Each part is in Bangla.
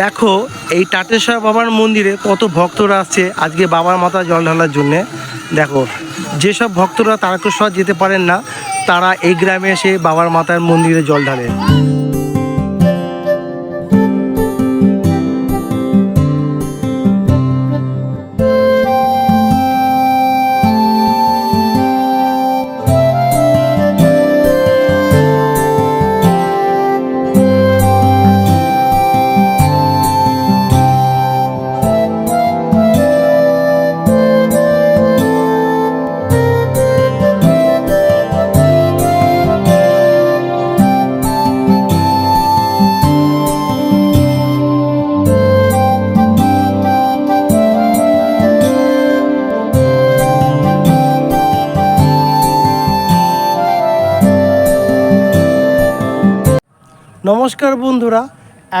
দেখো, এই টাটেশ্বর বাবার মন্দিরে কত ভক্তরা আসছে আজকে বাবার মাথা জল ঢালার জন্যে। দেখো, যেসব ভক্তরা তারকেশ্বর যেতে পারেন না, তারা এই গ্রামে এসে বাবার মাতার মন্দিরে জল ঢালে।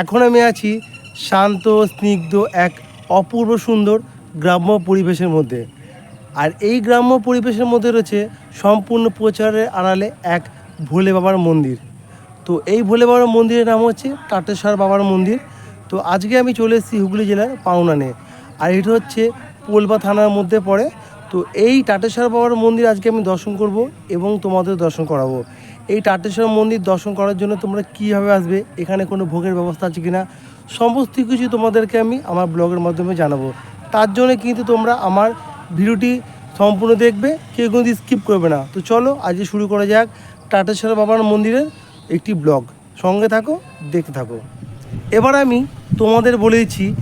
এখন আমি আছি শান্ত, স্নিগ্ধ এক অপূর্ব সুন্দর গ্রাম্য পরিবেশের মধ্যে। আর এই গ্রাম্য পরিবেশের মধ্যে রয়েছে সম্পূর্ণ প্রচারের আড়ালে এক ভোলে বাবার মন্দির। তো এই ভোলে বাবার মন্দিরের নাম হচ্ছে টাটেশ্বর বাবার মন্দির। তো আজকে আমি চলে এসেছি হুগলি জেলার পাওনানে। আর এটা হচ্ছে পোলবা থানার মধ্যে পড়ে। তো এই টাটেশ্বর বাবার মন্দির আজকে আমি দর্শন করব এবং তোমাদের দর্শন করাবো। এই টাটেশ্বর মন্দির দর্শন করার জন্য তোমরা কীভাবে আসবে? এখানে কোনো ভোগের ব্যবস্থা আছে কিনা? সমস্ত কিছু তোমাদেরকে আমি আমার ব্লগের মাধ্যমে জানাব। তার জন্য কিন্তু তোমরা আমার ভিডিওটি সম্পূর্ণ দেখবে, কেউ কিন্তু স্কিপ করবে না। তো চলো, আজকে শুরু করা যাক টাটেশ্বর বাবার মন্দিরের একটি ব্লগ। সঙ্গে থাকো, দেখতে থাকো। এবার আমি তোমাদের বলে দিচ্ছি,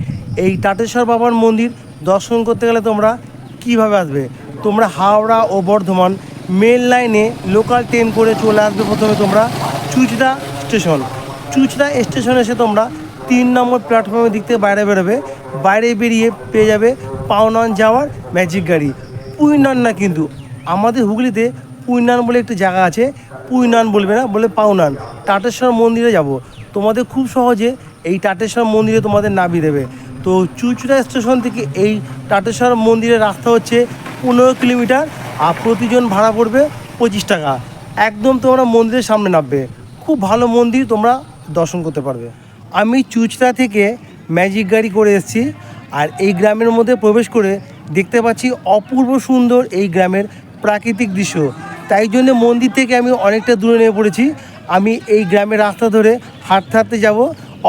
এই টাটেশ্বর বাবার মন্দির দর্শন করতে গেলে তোমরা কীভাবে আসবে? তোমরা হাওড়া ও বর্ধমান মেন লাইনে লোকাল ট্রেন করে চলে আসবে প্রথমে তোমরা চুচড়া স্টেশন চুচড়া স্টেশনে এসে তোমরা তিন নম্বর প্ল্যাটফর্মের দিক থেকে বাইরে বেরোবে। বাইরে বেরিয়ে পেয়ে যাবে পাওনান যাওয়ার ম্যাজিক গাড়ি। পুইনান না কিন্তু। আমাদের হুগলিতে পুইনান বলে একটি জায়গা আছে। পুইনান বলবে না, বলে পাওনান। টাটেশ্বর মন্দিরে যাব। তোমাদের খুব সহজে এই টাটেশ্বর মন্দিরে তোমাদের নামিয়ে দেবে। তো চুচড়া স্টেশন থেকে এই টাটেশ্বর মন্দিরের রাস্তা হচ্ছে পনেরো কিলোমিটার। আর প্রতিজন ভাড়া পড়বে পঁচিশ টাকা। একদম তোমরা মন্দিরের সামনে নামবে। খুব ভালো মন্দির তোমরা দর্শন করতে পারবে। আমি চুচড়া থেকে ম্যাজিক গাড়ি করে এসেছি আর এই গ্রামের মধ্যে প্রবেশ করে দেখতে পাচ্ছি অপূর্ব সুন্দর এই গ্রামের প্রাকৃতিক দৃশ্য। তাই জন্য মন্দির থেকে আমি অনেকটা দূরে নেমে পড়েছি। আমি এই গ্রামের রাস্তা ধরে হাঁটতে হাঁটতে যাব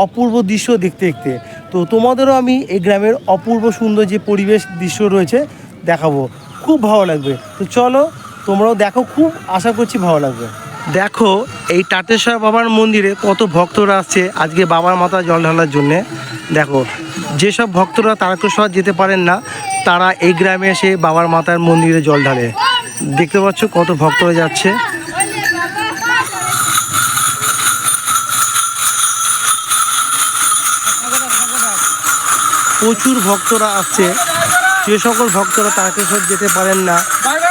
অপূর্ব দৃশ্য দেখতে দেখতে। তো তোমাদেরও আমি এই গ্রামের অপূর্ব সুন্দর যে পরিবেশ দৃশ্য রয়েছে দেখাবো। খুব ভালো লাগবে। তো চলো, তোমরাও দেখো, খুব আশা করছি ভালো লাগবে। দেখো, এই টাটেশ্বর বাবার মন্দিরে কত ভক্তরা আসছে আজকে বাবার মাথা জল ঢালার জন্যে। দেখো, যেসব ভক্তরা তারকেশ্বর যেতে পারেন না, তারা এই গ্রামে এসে বাবার মাতার মন্দিরে জল ঢালে। দেখতে পাচ্ছ কত ভক্তরা যাচ্ছে। প্রচুর ভক্তরা আসছে। যে সকল ভক্তরা তারকেশ্বর যেতে পারেন না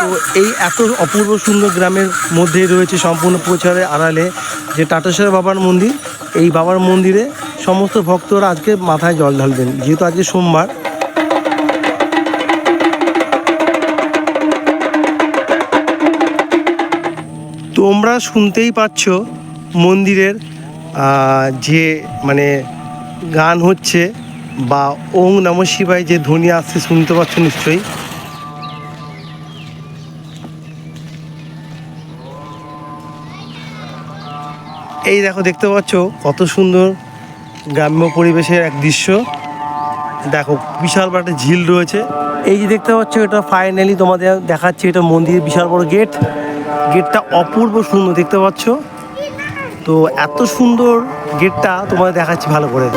তো এই এত অপূর্ব সুন্দর গ্রামের মধ্যেই রয়েছে সম্পূর্ণ প্রচারের আড়ালে যে টাটেশ্বর বাবার মন্দির এই বাবার মন্দিরে সমস্ত ভক্তরা আজকে মাথায় জল ঢালবেন যেহেতু আজকে সোমবার। তোমরা শুনতেই পাচ্ছ মন্দিরের যে মানে গান হচ্ছে। বা ওং নম শিবায় যে ধ্বনি আসছে, শুনতে পাচ্ছ নিশ্চয়ই। এই দেখো, দেখতে পাচ্ছ কত সুন্দর গ্রাম্য পরিবেশের এক দৃশ্য। দেখো, বিশাল বড় একটা ঝিল রয়েছে। এই যে দেখতে পাচ্ছ, এটা ফাইনালি তোমাদের দেখাচ্ছি, এটা মন্দিরের বিশাল বড় গেট। গেটটা অপূর্ব সুন্দর, দেখতে পাচ্ছ? তো এত সুন্দর গেটটা তোমাদের দেখাচ্ছি ভালো করে।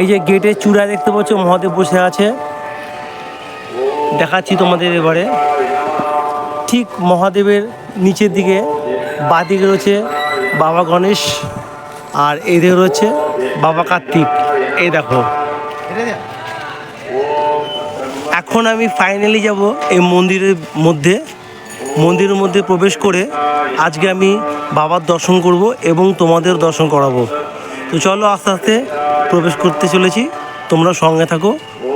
এই যে গেটের চূড়ায় দেখতে পাচ্ছ, মহাদেব বসে আছে। দেখাচ্ছি তোমাদের এবারে। ঠিক মহাদেবের নিচের দিকে বাঁদিকে রয়েছে বাবা গণেশ আর এদিকে রয়েছে বাবা কার্তিক। এই দেখো। এখন আমি ফাইনালি যাব এই মন্দিরের মধ্যে। মন্দিরের মধ্যে প্রবেশ করে আজকে আমি বাবার দর্শন করব এবং তোমাদের দর্শন করাবো। তো চলো আস্তে আস্তে প্রবেশ করতে চলেছি। তোমরা সঙ্গে থাকো।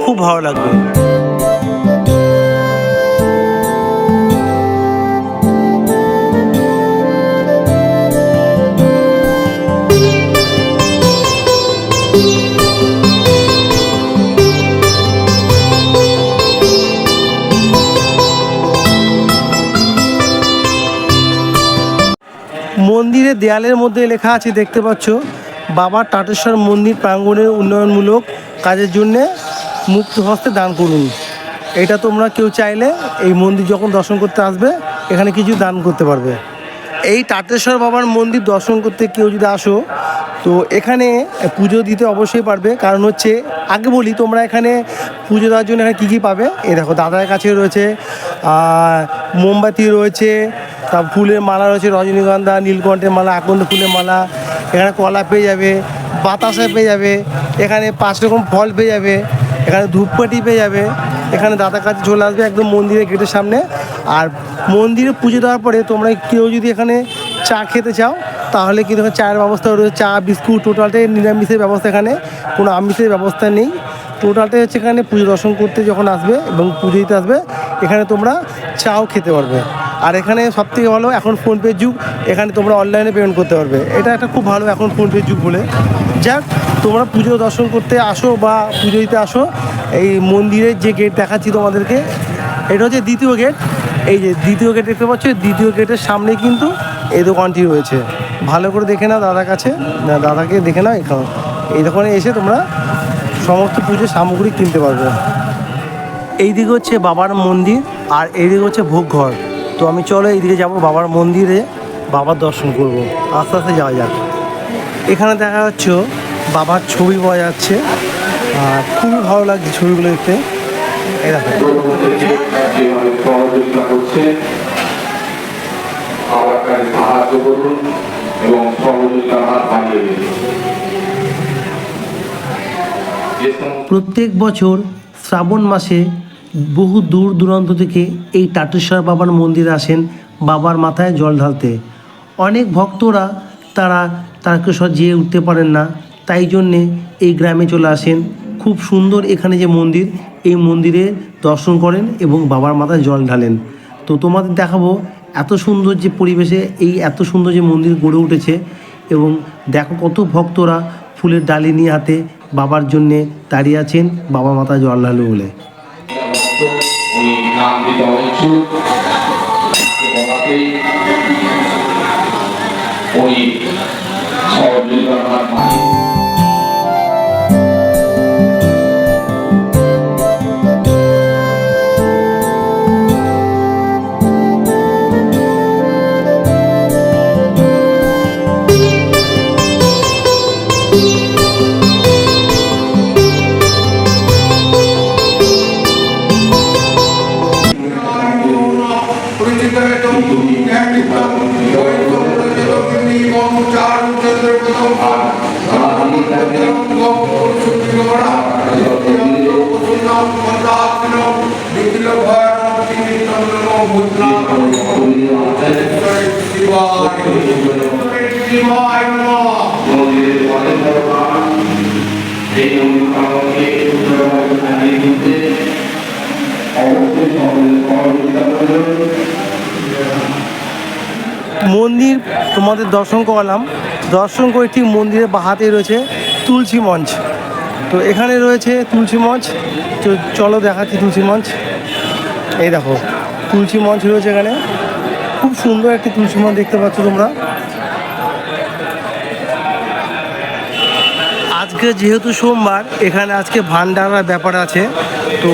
খুব ভালো লাগবে। দেয়ালের মধ্যে লেখা আছে, দেখতে পাচ্ছ? বাবা টাটেশ্বর মন্দির প্রাঙ্গণের উন্নয়নমূলক কাজের জন্যে মুক্ত হস্তে দান করুন। এটা তোমরা কেউ চাইলে এই মন্দির যখন দর্শন করতে আসবে, এখানে কিছু দান করতে পারবে। এই টাটেশ্বর বাবার মন্দির দর্শন করতে কেউ যদি আসো, তো এখানে পুজো দিতে অবশ্যই পারবে। কারণ হচ্ছে, আগে বলি, তোমরা এখানে পুজো দেওয়ার জন্য এখানে কী কী পাবে? এই দেখো, দাদার কাছে রয়েছে মোমবাতি রয়েছে তার ফুলের মালা রয়েছে, রজনীগন্ধা, নীলকণ্ঠের মালা, আকন্দ ফুলের মালা, এখানে কলা পেয়ে যাবে, বাতাসা পেয়ে যাবে, এখানে পাঁচ রকম ফল পেয়ে যাবে, এখানে ধূপকাঠি পেয়ে যাবে, এখানে দাদার কাছে চলে আসবে একদম মন্দিরের গেটের সামনে। আর মন্দিরে পুজো দেওয়ার পরে তোমরা কেউ যদি এখানে চা খেতে চাও, তাহলে কিন্তু চায়ের ব্যবস্থা রয়েছে, চা, বিস্কুট, টোটালটাই নিরামিষের ব্যবস্থা এখানে, কোনো আমিষের ব্যবস্থা নেই। টোটালটাই হচ্ছে এখানে পুজো দর্শন করতে যখন আসবে এবং পুজো দিতে আসবে, এখানে তোমরা চাও খেতে পারবে। আর এখানে সবথেকে ভালো এখন ফোনপের যুগ, এখানে তোমরা অনলাইনে পেমেন্ট করতে পারবে। এটা একটা খুব ভালো এখন ফোনপের যুগ বলে। যাক, তোমরা পুজো দর্শন করতে আসো বা পুজো দিতে আসো, এই মন্দিরের যে গেট দেখাচ্ছি তোমাদেরকে, এটা হচ্ছে দ্বিতীয় গেট এই যে দ্বিতীয় গেট দেখতে পাচ্ছ, দ্বিতীয় গেটের সামনে কিন্তু এই দোকানটি রয়েছে। ভালো করে দেখে নাও দাদার কাছে। দাদাকে দেখে নাও এখানে। এই দোকানে এসে তোমরা সমস্ত পুজোর সামগ্রী কিনতে পারবে। এইদিকে হচ্ছে বাবার মন্দির আর এইদিকে হচ্ছে ভোগ ঘর। তো আমি চলো এইদিকে যাব, বাবার মন্দিরে, বাবার দর্শন করব। আস্তে আস্তে যাওয়া যাক। এখানে দেখা যাচ্ছে বাবার ছবি পাওয়া যাচ্ছে। আর খুবই ভালো লাগছে ছবিগুলো দেখতে। প্রত্যেক বছর শ্রাবণ মাসে বহু দূর দূরান্ত থেকে এই টাটেশ্বর বাবার মন্দিরে আসেন বাবার মাথায় জল ঢালতে। অনেক ভক্তরা তারা তারকেশ্বর যেয়ে উঠতে পারেন না, তাই জন্যে এই গ্রামে চলে আসেন। খুব সুন্দর এখানে যে মন্দির, এই মন্দিরে দর্শন করেন এবং বাবার মাথায় জল ঢালেন। তো তোমাদের দেখাবো এত সুন্দর যে পরিবেশে এই এত সুন্দর যে মন্দির গড়ে উঠেছে এবং দেখো কত ভক্তরা ফুলের ডালি নিয়ে হাতে বাবার জন্যে দাঁড়িয়ে আছেন বাবা মাথা জল ঢালু বলে। দিতে অনিচ্ছুক বলাতেই উনি সহযোগিতার মন্দির তোমাদের দর্শন করালাম। দর্শন করে ঠিক মন্দিরের বাহাতে রয়েছে তুলসী মঞ্চ। তো এখানে রয়েছে তুলসী মঞ্চ। তো চলো দেখাচ্ছি তুলসী মঞ্চ। এই দেখো, তুলসী মঞ্চ রয়েছে এখানে। খুব সুন্দর একটি তুলসী মঞ্চ দেখতে পাচ্ছ তোমরা। আজকে যেহেতু সোমবার, এখানে আজকে ভান্ডারার ব্যাপার আছে। তো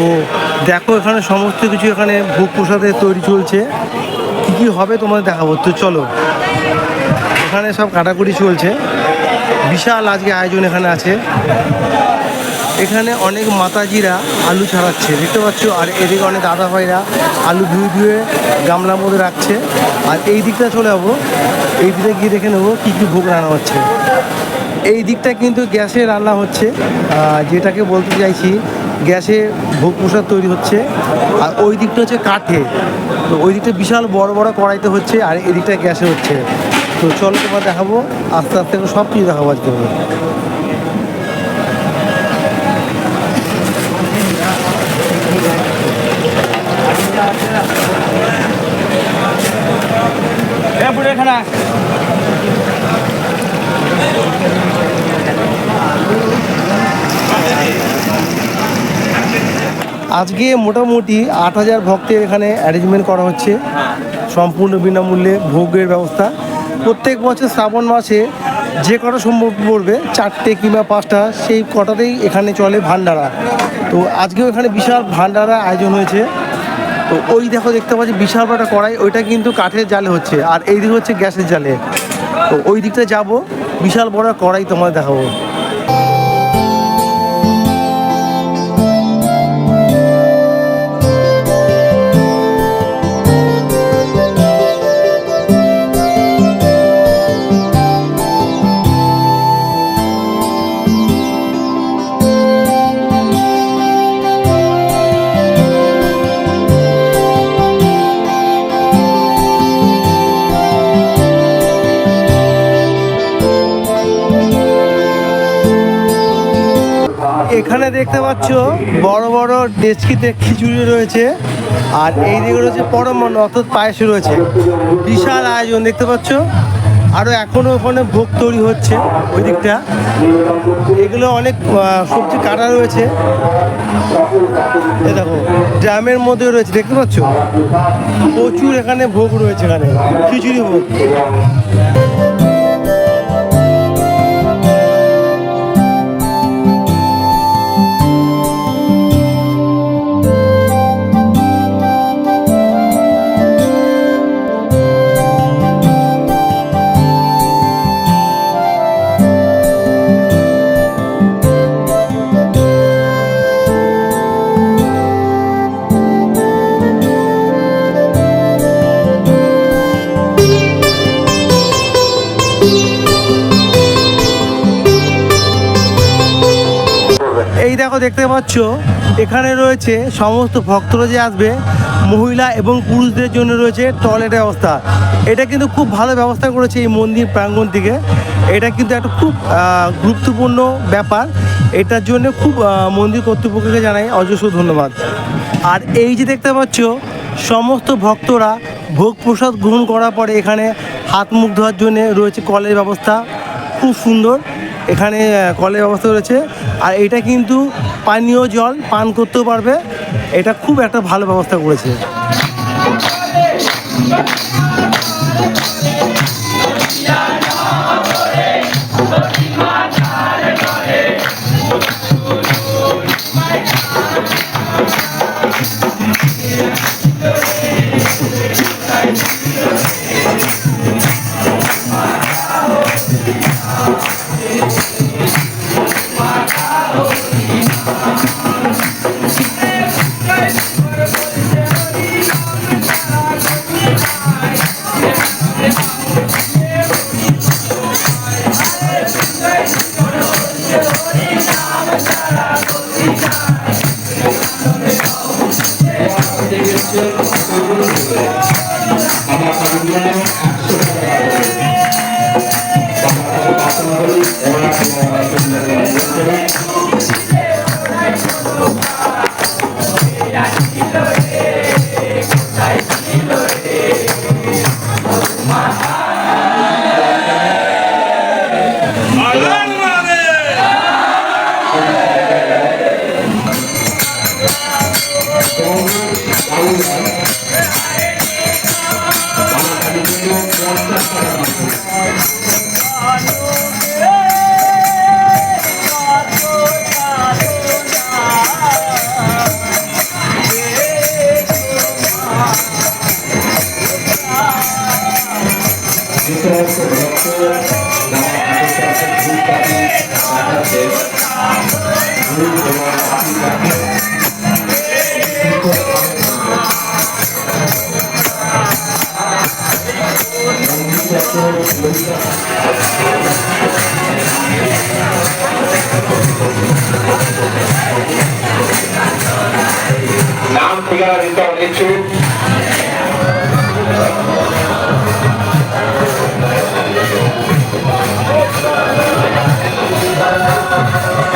দেখো এখানে সমস্ত কিছু এখানে ভোগ প্রসাদের তৈরি চলছে। কী কী হবে তোমাদের দেখাবো? তো চলো। এখানে সব কাটাকুটি চলছে। বিশাল আজকে আয়োজন এখানে আছে। এখানে অনেক মাতাজিরা আলু ছাড়াচ্ছে, দেখতে পাচ্ছ? আর এদিকে অনেক দাদা ভাইরা আলু ধুয়ে ধুয়ে গামলার মধ্যে রাখছে। আর এই দিকটা চলে যাব। এই দিকে গিয়ে দেখে নেব কী কী ভোগ রান্না হচ্ছে। এই দিকটা কিন্তু গ্যাসে রান্না হচ্ছে। যেটাকে বলতে চাইছি, গ্যাসে ভোগ প্রসাদ তৈরি হচ্ছে। আর ওই দিকটা হচ্ছে কাঠে। তো ওই দিকটা বিশাল বড় বড় কড়াইতে হচ্ছে, আর এই দিকটা গ্যাসে হচ্ছে। তো চলো তোমার দেখাবো আস্তে আস্তে সব কিছু দেখাবো আজকে। আজকে মোটামুটি আট হাজার ভক্তের এখানে অ্যারেঞ্জমেন্ট করা হচ্ছে। সম্পূর্ণ বিনামূল্যে ভোগের ব্যবস্থা। প্রত্যেক বছর শ্রাবণ মাসে যে কটা সম্ভব পড়বে, চারটে কিংবা পাঁচটা, সেই কটাতেই এখানে চলে ভান্ডারা তো আজকেও এখানে বিশাল ভান্ডারা আয়োজন হয়েছে। তো ওই দেখো দেখতে পাচ্ছি, বিশাল বড় কড়াই, ওইটা কিন্তু কাঠের জালে হচ্ছে। আর এই দিকে হচ্ছে গ্যাসের জালে। তো ওই দিকটা যাব, বিশাল বড় কড়াই তোমায় দেখাবো। এখানে দেখতে পাচ্ছ বড় বড় ডেচকিতে খিচুড়ি রয়েছে। আর এই দিকে রয়েছে পরমন অর্থাৎ পায়েস রয়েছে। বিশাল আয়োজন, দেখতে পাচ্ছ? আরও এখনও ওখানে ভোগ তৈরি হচ্ছে ওই দিকটা এগুলো অনেক সবজি কাটা রয়েছে। দেখো, ড্রামের মধ্যে রয়েছে, দেখতে পাচ্ছ? প্রচুর এখানে ভোগ রয়েছে এখানে, খিচুড়ি ভোগ। দেখো দেখতে পাচ্ছ, এখানে রয়েছে সমস্ত ভক্তরা যে আসবে, মহিলা এবং পুরুষদের জন্য রয়েছে টয়লেটের ব্যবস্থা। এটা কিন্তু খুব ভালো ব্যবস্থা করেছে এই মন্দির প্রাঙ্গণ থেকে। এটা কিন্তু একটা খুব গুরুত্বপূর্ণ ব্যাপার। এটার জন্য খুব মন্দির কর্তৃপক্ষকে জানাই অজস্র ধন্যবাদ। আর এই যে দেখতে পাচ্ছ, সমস্ত ভক্তরা ভোগ প্রসাদ গ্রহণ করার পরে এখানে হাত মুখ ধোয়ার জন্য রয়েছে কলের ব্যবস্থা। খুব সুন্দর। এখানে কলের ব্যবস্থা রয়েছে। আর এটা কিন্তু পানীয় জল পান করতেও পারবে। এটা খুব একটা ভালো ব্যবস্থা করেছে। নাম ঠিকানা দিতে হবে ইচ্ছুক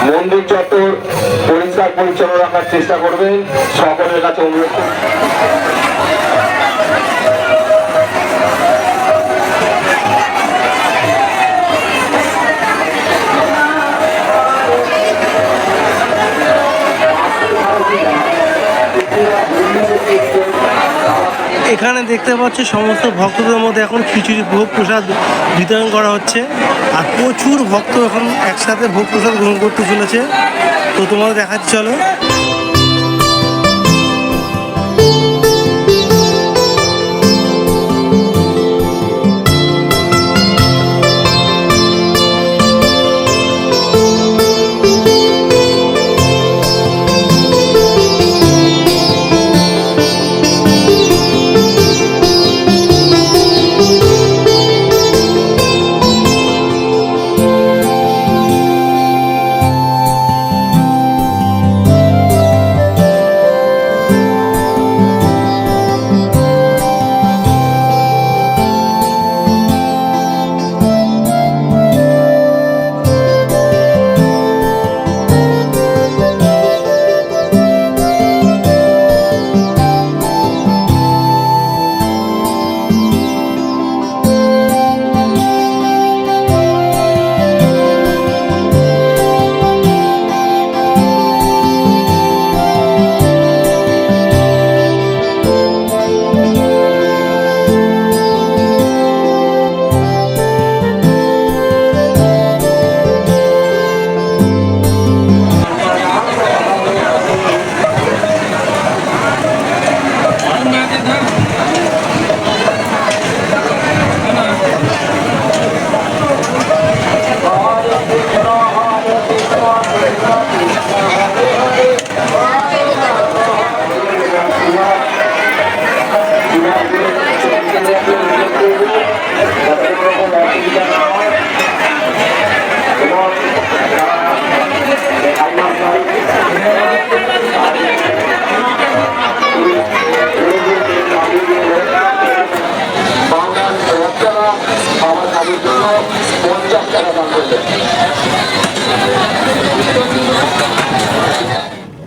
মন্দির চত্বর পরিষ্কার পরিচ্ছন্ন রাখার চেষ্টা করবেন। সকলের কাছে অনুরোধ। দেখতে পাচ্ছি, সমস্ত ভক্তদের মধ্যে এখন খিচুড়ি, ভোগ প্রসাদ বিতরণ করা হচ্ছে। আর প্রচুর ভক্ত এখন একসাথে ভোগ প্রসাদ গ্রহণ করতে চলেছে। তো তোমাদের দেখাচ্ছি, চলো।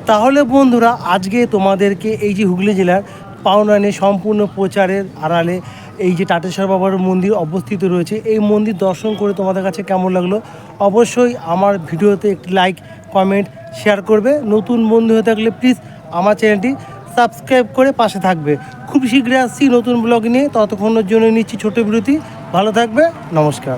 তাহলে বন্ধুরা, আজকে তোমাদেরকে এই যে হুগলি জেলার পাওনানে সম্পূর্ণ প্রচারের আড়ালে এই যে টাটেশ্বর বাবার মন্দির অবস্থিত রয়েছে, এই মন্দির দর্শন করে তোমাদের কাছে কেমন লাগল? অবশ্যই আমার ভিডিওতে একটি লাইক কমেন্ট শেয়ার করবে। নতুন বন্ধু হয়ে থাকলে প্লিজ আমার চ্যানেলটি সাবস্ক্রাইব করে পাশে থাকবে। খুব শীঘ্রই আসছি নতুন ব্লগ নিয়ে। ততক্ষণের জন্য নিচ্ছি ছোট বিরতি। ভালো থাকবে। নমস্কার।